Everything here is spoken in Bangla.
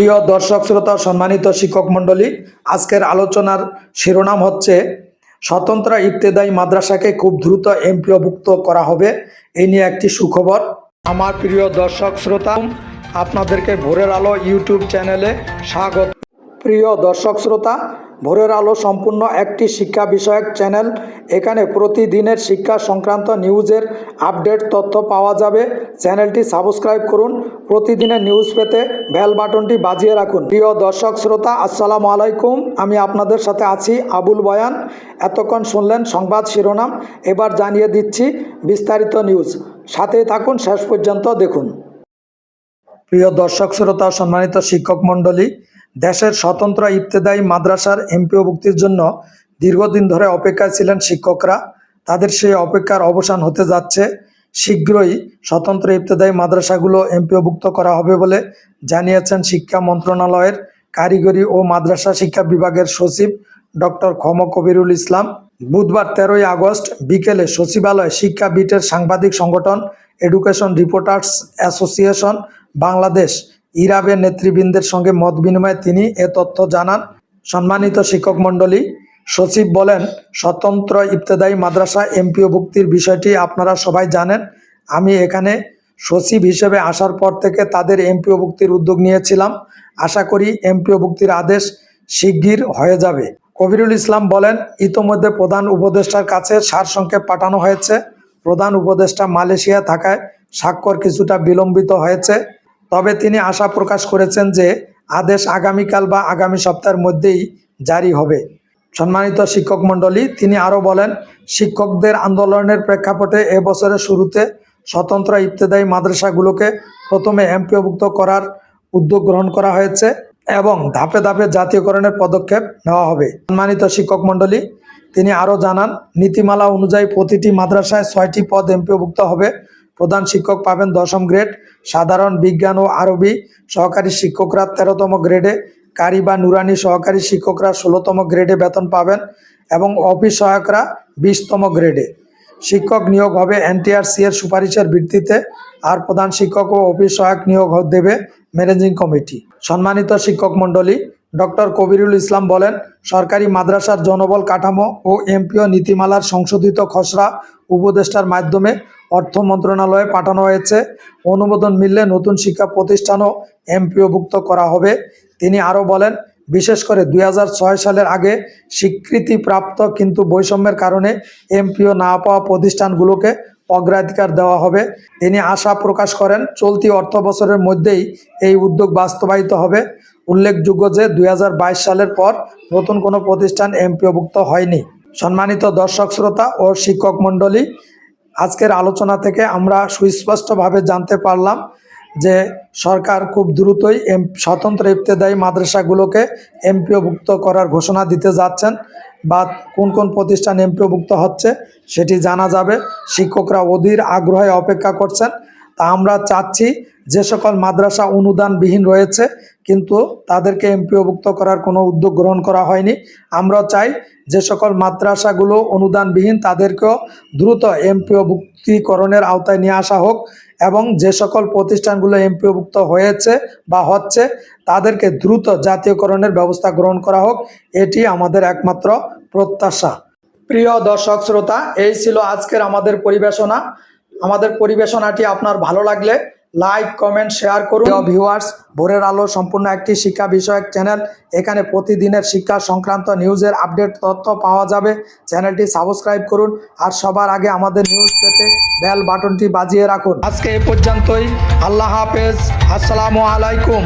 প্রিয় দর্শক, শ্রোতা, সম্মানিত শিক্ষক মণ্ডলী, আজকের আলোচনার শিরোনাম হচ্ছে, স্বতন্ত্র ইবতেদায়ী মাদ্রাসাকে খুব দ্রুত এমপিওভুক্ত করা হবে। এই নিয়ে একটি সুখবর। আমার প্রিয় দর্শক, শ্রোতা, আপনাদেরকে ভোরের আলো ইউটিউব চ্যানেলে স্বাগত। প্রিয় দর্শক, শ্রোতা ভোরের আলো সম্পূর্ণ একটি শিক্ষা বিষয়ক চ্যানেল। এখানে প্রতিদিনের শিক্ষা সংক্রান্ত নিউজের আপডেট তথ্য পাওয়া যাবে। চ্যানেলটি সাবস্ক্রাইব করুন। প্রতিদিনের নিউজ পেতে বেল বাটনটি বাজিয়ে রাখুন। প্রিয় দর্শক, শ্রোতা, আসসালামু আলাইকুম। আমি আপনাদের সাথে আছি আবুল বয়ান। এতক্ষণ শুনলেন সংবাদ শিরোনাম। এবার জানিয়ে দিচ্ছি বিস্তারিত নিউজ। সাথেই থাকুন, শেষ পর্যন্ত দেখুন। প্রিয় দর্শক, শ্রোতা, সম্মানিত শিক্ষক মণ্ডলী দেশের স্বতন্ত্র ইবতেদায়ী মাদ্রাসার এমপিওভুক্তির জন্য দীর্ঘদিন ধরে অপেক্ষায় ছিলেন শিক্ষকরা। তাদের সেই অপেক্ষার অবসান হতে যাচ্ছে। শীঘ্রই স্বতন্ত্র ইবতেদায়ী মাদ্রাসাগুলো এমপিওভুক্ত করা হবে বলে জানিয়েছেন শিক্ষা মন্ত্রণালয়ের কারিগরি ও মাদ্রাসা শিক্ষা বিভাগের সচিব ডক্টর খম কবিরুল ইসলাম। বুধবার তেরোই আগস্ট বিকেলে সচিবালয় শিক্ষা বিটের সাংবাদিক সংগঠন এডুকেশন রিপোর্টার্স অ্যাসোসিয়েশন বাংলাদেশ ইরাবের নেতৃবৃন্দের সঙ্গে মত বিনিময়ে তিনি এ তথ্য জানান। সম্মানিত শিক্ষক মণ্ডলী, সচিব বলেন, স্বতন্ত্র ইবতেদায়ী মাদ্রাসা এমপিওভুক্তির বিষয়টি আপনারা সবাই জানেন। আমি এখানে সচিব হিসেবে আসার পর থেকে তাদের এমপিওভুক্তির উদ্যোগ নিয়েছিলাম। আশা করি এমপিওভুক্তির আদেশ শিগগির হয়ে যাবে। কবিরুল ইসলাম বলেন, ইতোমধ্যে প্রধান উপদেষ্টার কাছে সারসংক্ষেপ পাঠানো হয়েছে। প্রধান উপদেষ্টা মালয়েশিয়া থাকায় স্বাক্ষর কিছুটা বিলম্বিত হয়েছে। তবে তিনি আশা প্রকাশ করেছেন যে আদেশ আগামীকাল বা আগামী সপ্তাহের মধ্যেই জারি হবে। সম্মানিত শিক্ষক মণ্ডলী, তিনি আরও বলেন, শিক্ষকদের আন্দোলনের প্রেক্ষাপটে এবছরের শুরুতে স্বতন্ত্র ইবতেদায়ী মাদ্রাসাগুলোকে প্রথমে এমপিওভুক্ত করার উদ্যোগ গ্রহণ করা হয়েছে এবং ধাপে ধাপে জাতীয়করণের পদক্ষেপ নেওয়া হবে। সম্মানিত শিক্ষক মণ্ডলী, তিনি আরও জানান, নীতিমালা অনুযায়ী প্রতিটি মাদ্রাসায় ছয়টি পদ এমপিওভুক্ত হবে। প্রধান শিক্ষক পাবেন দশম গ্রেড, সাধারণ বিজ্ঞান ও আরবি। সহকারী শিক্ষকরা তেরোতম গ্রেডে, কারি বা নুরানি সহকারী শিক্ষকরা ষোলোতম গ্রেডে বেতন পাবেন এবং অফিস সহায়করা বিশতম গ্রেডে। শিক্ষক নিয়োগ হবে এনটিআরসি এর সুপারিশের ভিত্তিতে আর প্রধান শিক্ষক ও অফিস সহায়ক নিয়োগ দেবে ম্যানেজিং কমিটি। সম্মানিত শিক্ষক মণ্ডলী ডক্টর কবিরুল ইসলাম বলেন, সরকারি মাদ্রাসার জনবল কাঠামো ও এমপিও নীতিমালার সংশোধিত খসড়া উপদেষ্টার মাধ্যমে অর্থ মন্ত্রণালয়ে পাঠানো হয়েছে। অনুমোদন মিললে নতুন শিক্ষা প্রতিষ্ঠানও এমপিওভুক্ত করা হবে। তিনি আরও বলেন, বিশেষ করে দুই হাজার ছয় সালের আগে স্বীকৃতিপ্রাপ্ত কিন্তু বৈষম্যের কারণে এমপিও না পাওয়া প্রতিষ্ঠানগুলোকে অগ্রাধিকার দেওয়া হবে। তিনি আশা প্রকাশ করেন, চলতি অর্থ বছরের মধ্যেই এই উদ্যোগ বাস্তবায়িত হবে। উল্লেখযোগ্য যে, দুই হাজার বাইশ সালের পর নতুন কোনো প্রতিষ্ঠান এমপিওভুক্ত হয়নি। সম্মানিত দর্শক শ্রোতা ও শিক্ষক মণ্ডলী, আজকের আলোচনা থেকে আমরা সুস্পষ্টভাবে জানতে পারলাম যে সরকার খুব দ্রুতই এম, স্বতন্ত্র ইফতেদায়ী মাদ্রাসাগুলোকে এমপিওভুক্ত করার ঘোষণা দিতে যাচ্ছেন বা কোন কোন প্রতিষ্ঠান এমপিওভুক্ত হচ্ছে সেটি জানা যাবে। শিক্ষকরা অধীর আগ্রহে অপেক্ষা করছেন। তা আমরা চাচ্ছি যে সকল মাদ্রাসা অনুদানবিহীন রয়েছে কিন্তু তাদেরকে এমপিওভুক্ত করার কোনো উদ্যোগ গ্রহণ করা হয়নি। আমরা চাই যে সকল মাদ্রাসাগুলো অনুদানবিহীন তাদেরকেও দ্রুত এমপিওভুক্তিকরণের আওতায় নিয়ে আসা হোক এবং যে সকল প্রতিষ্ঠানগুলো এমপিওভুক্ত হয়েছে বা হচ্ছে তাদেরকে দ্রুত জাতীয়করণের ব্যবস্থা গ্রহণ করা হোক, এটি আমাদের একমাত্র প্রত্যাশা। প্রিয় দর্শক শ্রোতা, এই ছিল আজকের আমাদের পরিবেশনা। আমাদের পরিবেশনাটি আপনার ভালো লাগলে লাইক কমেন্ট শেয়ার করুন। ভিউয়ার্স ভোরের আলো সম্পূর্ণ একটি শিক্ষা বিষয়ক চ্যানেল এখানে প্রতিদিনের শিক্ষা সংক্রান্ত নিউজের আপডেট তথ্য পাওয়া যাবে। চ্যানেলটি সাবস্ক্রাইব করুন আর সবার আগে আমাদের নিউজ পেতে বেল বাটনটি বাজিয়ে রাখুন। আজকে এ পর্যন্তই। আল্লাহ হাফেজ। আসসালামু আলাইকুম।